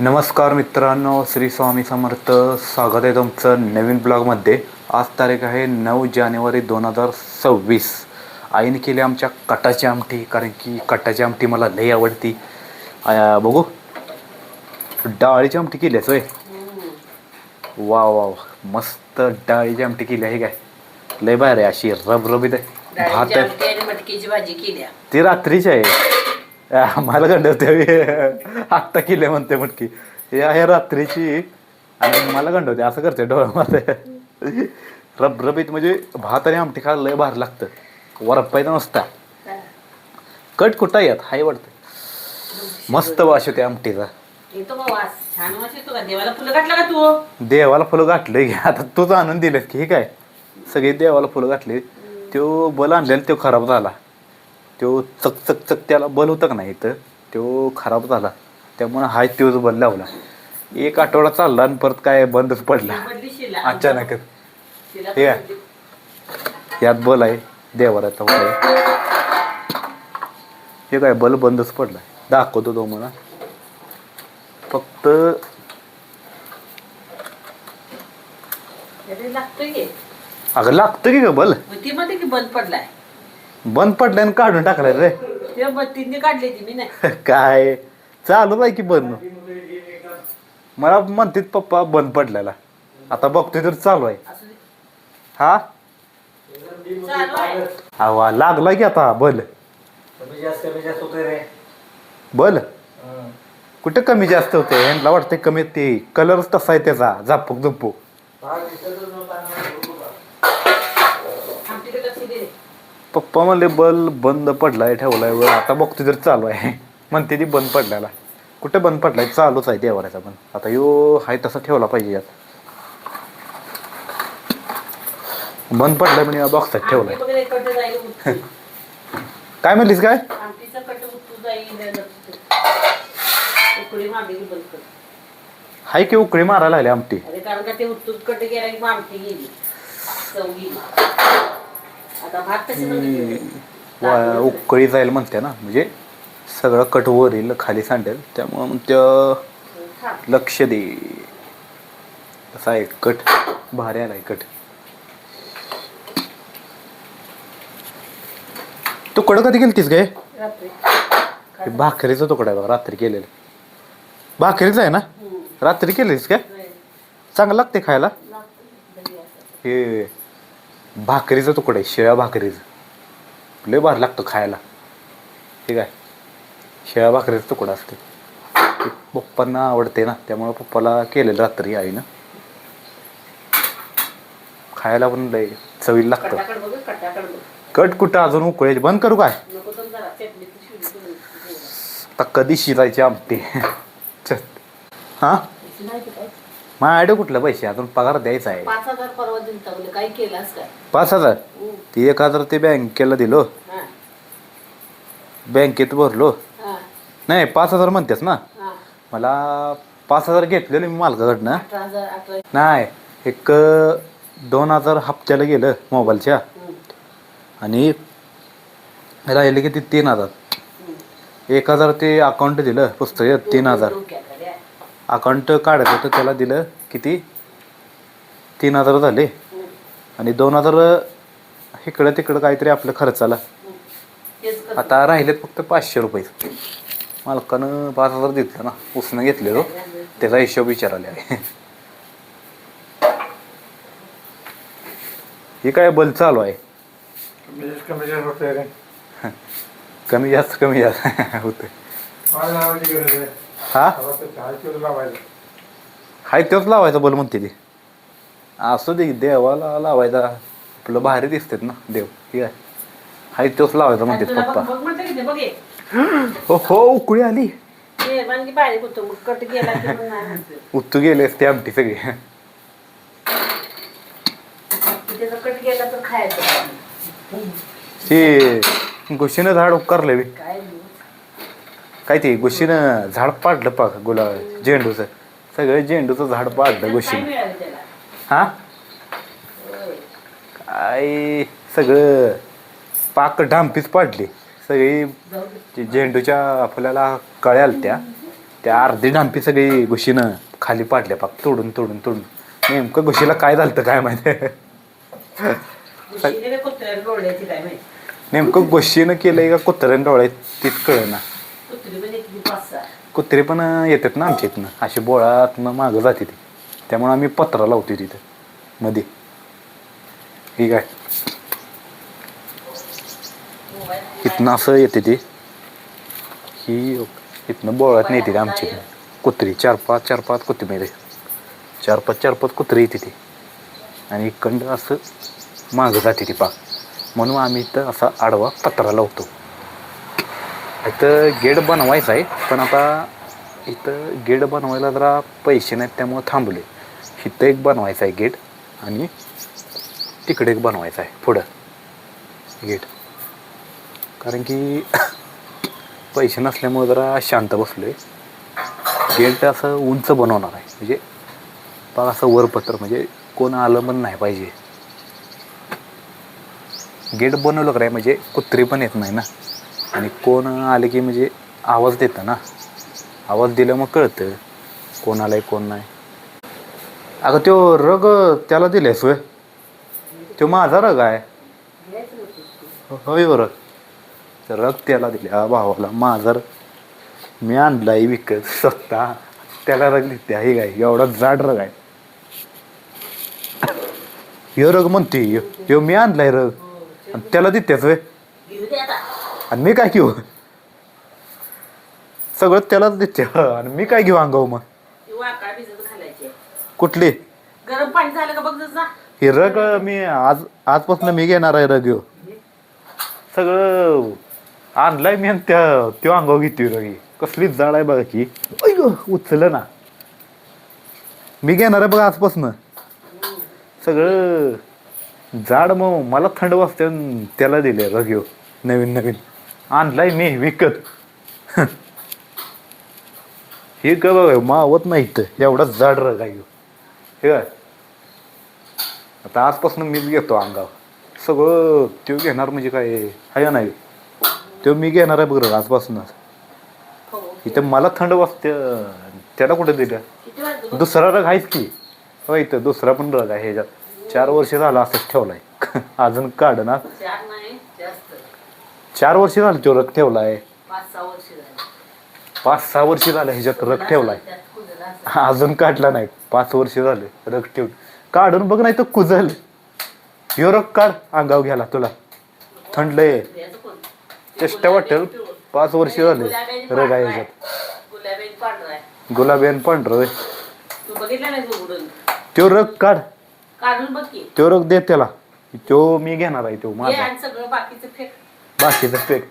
नमस्कार मित्रांनो श्री स्वामी समर्थ. स्वागत आहे तुमचं नवीन ब्लॉगमध्ये. आज तारीख आहे नऊ जानेवारी दोन हजार सव्वीस. आईने केली आमच्या कटाची आमटी कारण की कटाची आमटी मला लई आवडती. बघू. डाळीची आमटी केली आहे वा वा. मस्त डाळीची आमटी केली आहे काय? लय बाहेर आहे अशी रबरबीत आहे. भात आहे. ती रात्रीची आहे. आ, मला गंडवते आत्ता केले म्हणते मटकी. हे आहे रात्रीची. आणि मला गंडवते असं करते डोळ्यामध्ये रबरबीत म्हणजे भात आणि आमटी खायला लय भारी लागतं. वरपायचं नसता. कट कुठं येत हाय वाटतं. मस्त वास येते आमटीचा देवाला फुलं घातला घातलं की. आता तूच आणून दिलेत की हे काय? सगळे देवाला फुलं घातले. तो बल आणलेला तो खराब झाला. तो चक चक त्याला बल होतं का नाही तर तो खराब झाला. त्यामुळे हाय तोच बल लावला. एक आठवडा चालला आणि परत काय बंदच पडला. अचानक. हे काय? बदली. यात बल आहे. देवाराचा होता हे काय बल बंदच पडला. दाखवतो तो मला. फक्त की? अगं लागतं की ग बल? की बंद पडलाय. बंद पडल्याने काढून टाकलाय रे. ते बत्तीने काढली ती मी नाही. काय? चालू आहे की बंद. मला म्हणतात पप्पा बंद पडलेला. आता बघतोय तर चालू आहे. असू दे. हा? चालू आहे. आवा लागला की आता बल. कमी जास्त कमी जास्त होतोय रे. बल. कुठे कमी जास्त होते ह्यांना वाटते कमी ते कलरच तसा आहे त्याचा झापूक झुपूक पप्पा म्हणले बल बंद पडलाय ठेवलाय वर आता बघतोय तर चालू आहे. म्हणते ती बंद पडल्याला कुठे बंद पडलाय? चालूच आहे देवाऱ्याचा पण. आता यो हाय तसा ठेवला पाहिजे यात. बंद पडलाय म्हणजे बॉक्सात ठेवलाय. काय म्हणलीस काय? हाय की उकळी मारायला लागली आमटी. कारण का ते कट गेला की मग आमटी गेली. वा- उकळी जाईल म्हणते ना म्हणजे सगळं कट वर येईल खाली सांडेल त्यामुळं मग त्या लक्ष दे. कसा आहे कट भारी आलाय कट. तुकडं कधी केलतीस गे रात्री. हे भाकरीचं तुकडं आहे बघा रात्री केलेलं. भाकरीचं आहे ना? हम्म. रात्री केलीस काय नाही. चांगलं लागते खायला? असं. हे. भाकरीचं तुकडं आहे शिळ्या भाकरीचं. लय भारी लागतं खायला. ठीक आहे? शिळ्या भाकरीचं तुकडं असते. पप्पांना आवडते ना त्यामुळे पप्पाला केलेलं रात्री आईनं. खायला पण लय चवीला लागतं. कट कुठं? अजून उकळायची बंद करू काय? आता कधी शिजायची आमटी? हां? काय माझ्याकडे कुठलं पैसे? अजून पगार द्यायचा आहे. पाच हजार परवा दिलता बोले काय केलास काय? पाच हजार? हम्म. ती एक हजार ते बँकेला दिलो. हा, बँकेत भरलो. हा, नाही पाच हजार म्हणतेस ना? हा. मला पाच हजार घेतलेले मी मालकाकडनं. अठरा हजार अठरा नाही एक दोन हजार हप्त्याला गेलं मोबाईलच्या. आणि राहिले किती? तीन हजार. एक हजार ते अकाउंट दिलं पुस्तक तीन हजार. अकाउंट काढत होतं त्याला दिलं किती? तीन हजार झाले. आणि दोन हजार इकडं तिकडं काहीतरी आपलं खर्चाला. आता राहिलेत फक्त पाचशे रुपये. मालकानं पाच हजार दिलं ना. उसनं घेतलेलो. त्याचा हिशोब विचारायला आहे. हे काय बल चालू आहे? कमी जास्त कमी जास्त होतं हा? हाय तेच लावायचा बल म्हणते ती. असू दे देवाला लावायचा आपलं भारी दिसतात ना देव. ठीक आहे. हाय तोच लावायचा म्हणते पप्पा. हे. हो उकळी आली. गेला. उत्तू गेलेस ते आमटी सगळी गेला ते गुशीनं झाड उपकारलं बी. काय ते गुशीनं झाड पाडलं पाक गुलाब झेंडूचं. सगळं झेंडूचं झाड पाडलं गुशीनं हा. काय सगळं पाक डांपीच पाडली. सगळी झेंडूच्या फुलाला कळ्या त्या त्या अर्धी डांपी सगळी घुशीनं खाली पाडल्या पाक तोडून तोडून तोडून. नेमकं घुशीला काय झालं काय माहिती? नेमकं घुशीनं केलंय का कुत्र्यानं डोळ्यात तीच कळना. कुत्रे पण येतात ना आमच्या इथनं. अशी बोळातनं मागं जाते ती. त्यामुळे आम्ही पत्रा लावतो तिथं मध्ये. ठीक आहे इथनं असं येते ती. ही इथनं बोळात नाही येते आमच्या इथनं. कुत्री चार पाच चार पाच कुत्री चार पाच चार पाच कुत्री येते ती. आणि इकडं असं मागं जाते ती पाक म्हणून आम्ही इथं असा आडवा पत्रा लावतो. इथं गेट बनवायचं आहे पण आता इथं गेट बनवायला जरा पैसे नाहीत त्यामुळं थांबले इथं एक बनवायचं आहे गेट आणि तिकडे एक बनवायचं आहे पुढं गेट. कारण की पैसे नसल्यामुळं जरा शांत बसलो आहे गेट असं उंच बनवणार आहे म्हणजे पाक असं वरपत्र म्हणजे कोण आलं पण नाही पाहिजे. गेट बनवलं काय म्हणजे कुत्री पण येत नाही ना. आणि कोण आले की म्हणजे आवाज देतं ना? आवाज दिलं मग कळतं. कोण आलंय कोण नाही. अगं त्यो रग त्याला दिलेस होय? तो माझा रग आहे. होय रग रग त्याला दिले हा भावाला माझा रग. मी आणलाय विकत स्वतः. त्याला रग देते. हे काय? एवढा जाड रग आहे. यो रग म्हणते यो मी आणलाय रग. आणि त्याला देतेच होय? आणि मी काय घेऊ? सगळं त्यालाच देते आणि मी काय घेऊ अंगाव मग? कुठली? गरम पाणी झालं का बघ जसा ही रग मी आज आजपासून मी घेणार आहे रग ह्यो सगळं आणलाय मी आणि त्या त्यो अंगाव घेतोय रगी कसली जाड आहे बघा की. उचल ना. मी घेणार आहे बघा आजपासून. सगळं जाड मग मला थंड वाजते त्याला दिले रग ह्यो नवीन नवीन. आणलाय मी विकत. हे का बघा मावत नाही तर एवढा जाड रग आहे. हे काय आता आजपासून मीच घेतो अंगावर. सगळं तो घेणार म्हणजे काय? आहे नाही? तो मी घेणार आहे बघ आजपासूनच. इथं मला थंड वाजते. त्याला कुठे दिलं? दुसरा रग आहेच की. हो इथं दुसरा पण रग आहे ह्याच्यात. चार वर्ष झाला असंच ठेवलाय. अजून काढ ना चार वर्ष झालं तो रग ठेवलाय. पाच सहा वर्ष झाली. पाच सहा वर्ष झालं ह्याच्यात रग ठेवलाय. त्यात कुजला असं. अजून काढला नाही. पाच वर्ष झाले रग ठेवून. काढून बघ नाही तर कुजल. ह्यो रग काढ अंगाव घ्याला तुला. थंड लय द्यायचं कोण? चेष्टा वाटेल. पाच वर्ष झाले रग आहे ह्याच्यात. गुलाबी पांढरा आहे. गुलाबी आणि पांढरं. तू बघितला नाही तू उघडून? त्यो रग काढ. काढून बघ की. त्यो रग दे त्याला. त्यो मी घेणार आहे त्यो ये माझा. आणि सगळं बाकीचं फेक. बाकीचं पेक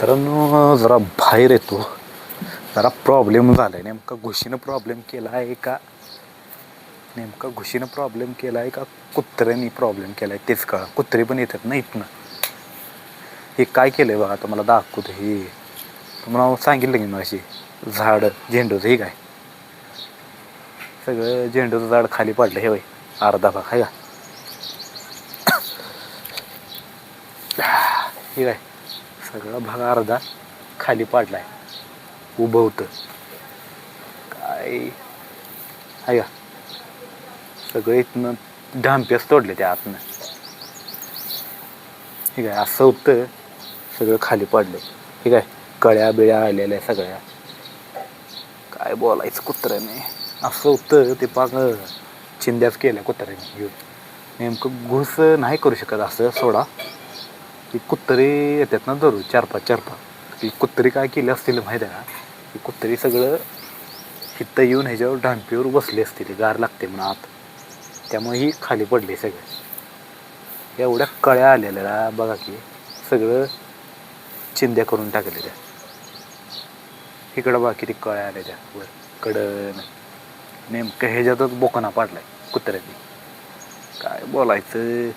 तर जरा बाहेर येतो. जरा प्रॉब्लेम झालाय. नेमका घुशीनं प्रॉब्लेम केला आहे का? नेमका घुशीनं प्रॉब्लेम केला आहे का? कुत्र्यानी प्रॉब्लेम केला आहे तेच कळा. कुत्रे पण येतात ना इथनं. हे काय केलंय बघा? तुम्हाला दाखवतो हे. तुम्हाला सांगितलं की अशी? झाड. झेंडूचं. हे काय? सगळं झेंडूचं झाड खाली पडलं. हे बाई अर्धा भाग. आहे का? ठीक आहे सगळा भाग अर्धा खाली पाडलाय. उभं होतं. काय? आहे का? सगळं इथनं ढांप्यास तोडले त्या आतनं. ठीक आहे असं होतं. सगळं खाली पडलं. ठीक आहे कळ्या बिळ्या आलेल्या सगळ्या. काय बोलायचं कुत्र्याने? असं होतं. ते पाक चिंध्याच केल्या कुत्र्याने. घेऊन नेमकं घुस नाही करू शकत असं. सोडा. की कुत्रे येतात ना दररोज चार पाच चार पाच. ती कुत्री काय केली असतील माहिती आहे का? की कुत्री सगळं हित्त येऊन ह्याच्यावर ढांपीवर बसली असतील गार लागते म्हणून आत. त्यामुळे ही खाली पडली सगळे. एवढ्या कळ्या आलेल्या बघा की सगळं चिंध्या करून टाकलेल्या इकडं बघा किती कळ्या आल्या त्या. वर कडन. नेमकं ह्याच्यातच बोकना पाडलाय कुत्र्याने. काय बोलायचं?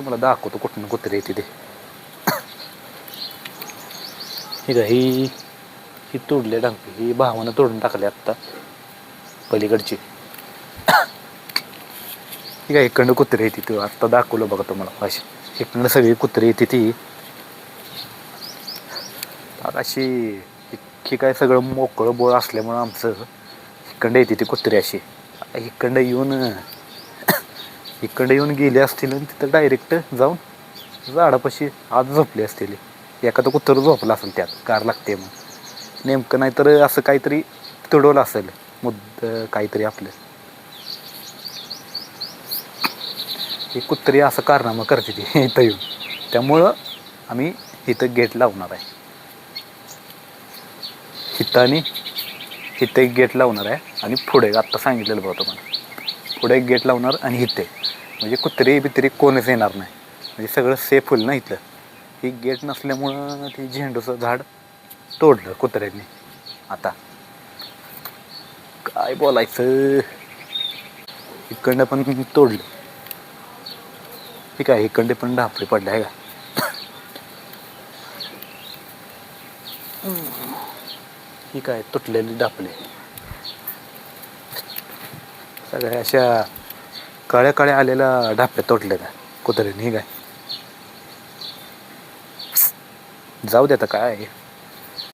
तुम्हाला दाखवतो कुठून कुत्रे येते ते. ही का ही ही तोडले डांपी ही भावानं तोडून टाकले आत्ता पलीकडची. ही इकडनं कुत्रे येते ती. आत्ता दाखवलं बघा तुम्हाला. अशी इकडनं सगळी कुत्रे येते ती. आता अशी इतकी काय सगळं मोकळं बोळ असल्यामुळं आमचं इकडं येते ती कुत्रे अशी. इकडं येऊन इकडे येऊन गेले असतील आणि तिथं डायरेक्ट जाऊन झाडापाशी आज झोपले असतील. एखादं कुत्र झोपलं असेल त्यात कार लागते मग. नेमकं नाहीतर असं काहीतरी तुडवलं असेल मुद्द काहीतरी आपलं. ही कुत्री असं कारनामा करते ती इथं येऊन. त्यामुळं आम्ही इथं गेट लावणार आहे. इथं आणि इथं एक गेट लावणार आहे आणि पुढे आत्ता सांगितलेलं बघा तुम्हाला. पुढे एक गेट लावणार आणि इथे. म्हणजे कुत्री बित्री कोणच येणार नाही. म्हणजे सगळं सेफ होईल ना इथलं. ही गेट नसल्यामुळं ते झेंडूचं झाड तोडलं कुत्र्यांनी. आता. काय बोलायचं? इकडनं पण तोडलं. ठीक आहे इकडे पण ढापले पडले आहे का? ठीक आहे तुटलेली डापले सगळ्या अशा काळ्या काळ्या आलेल्या ढाप्या तोडल्या त्या. कुत्र्याने काय जाऊ दे आता काय